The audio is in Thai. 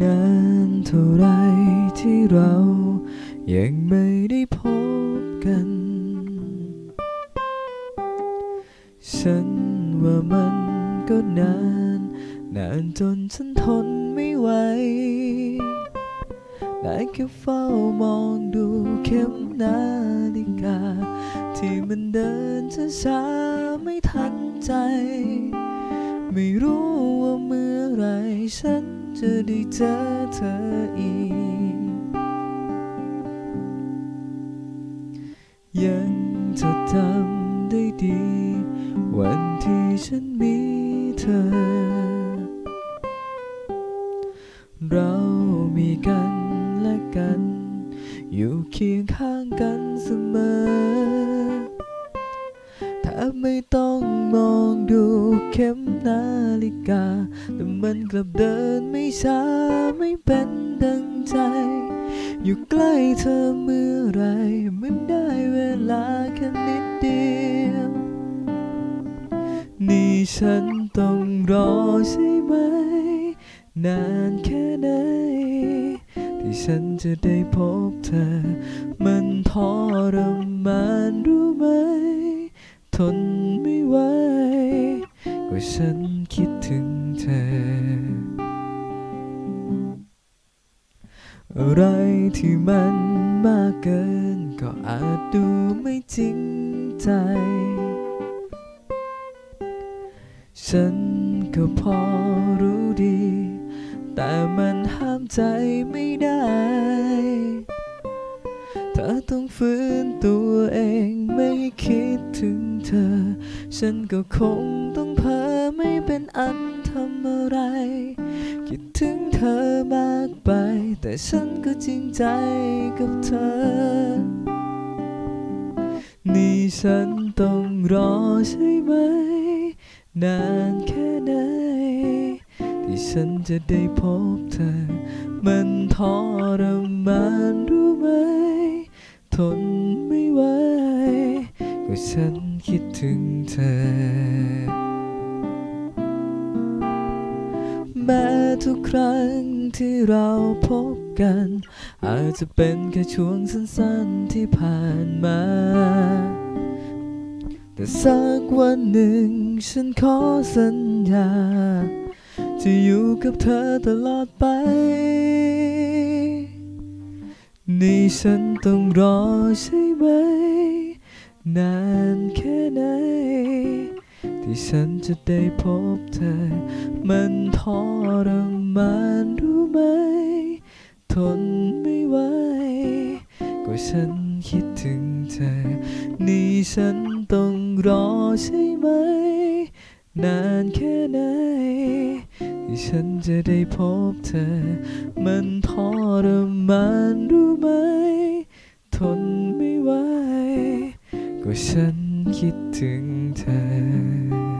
นานเท่าไรที่เรายังไม่ได้พบกัน ฉันว่ามันก็นาน นานจนฉันทนไม่ไหวได้แค่เฝ้ามองดูเข็มนาฬิกา ที่มันเดินช้าๆไม่ทันใจ ไม่รู้ว่า ฉันจะได้เจอเธออีก ยังจดจำได้ดี วันที่ฉันมีเธอ เรามีกันและกัน อยู่เคียงข้างกันเสมอ บไม่ต้องมองดูเข็มนาฬิกา แต่มันกลับเดินไม่ช้าไม่เป็นดังใจ อยู่ใกล้เธอเมื่อไหรมันได้เวลาแค่นิดเดียว นี่ฉันต้องรอใช่ไหม นานแค่ไหนที่ฉันจะได้พบเธอ มันทรมานรู้ไหม นไม่ไหวก็ฉันคิดถึงเธอ อะไรที่มันมากเกิน ก็อาจดูไม่จริงใจ ฉันก็พอรู้ดี แต่มันห้ามใจไม่ได้ ฉันก็คงต้องเพ้อไม่เป็นอันทำอะไร คิดถึงเธอมากไป แต่ฉันก็จริงใจกับเธอ นี่ฉันต้องรอใช่ไหม นานแค่ไหน ที่ฉันจะได้พบเธอ มันทรมานรู้ไหม ทน ฉันคิดถึงเธอ แม้ทุกครั้งที่เราพบกัน อาจจะเป็นแค่ช่วงสั้นๆที่ผ่านมา แต่สักวันหนึ่งฉันขอสัญญา จะอยู่กับเธอตลอดไปนี่ฉันต้องรอใช่ไหม นานแค่ไหน ที่ฉันจะได้พบเธอ มันทรมานรู้ไหม ทนไม่ไหว ก็ฉันคิดถึงเธอ นี่ฉันต้องรอใช่ไหม นานแค่ไหน ที่ฉันจะได้พบเธอ มันทรมานรู้ไหม ทน ว่าฉันคิดถึงเธอ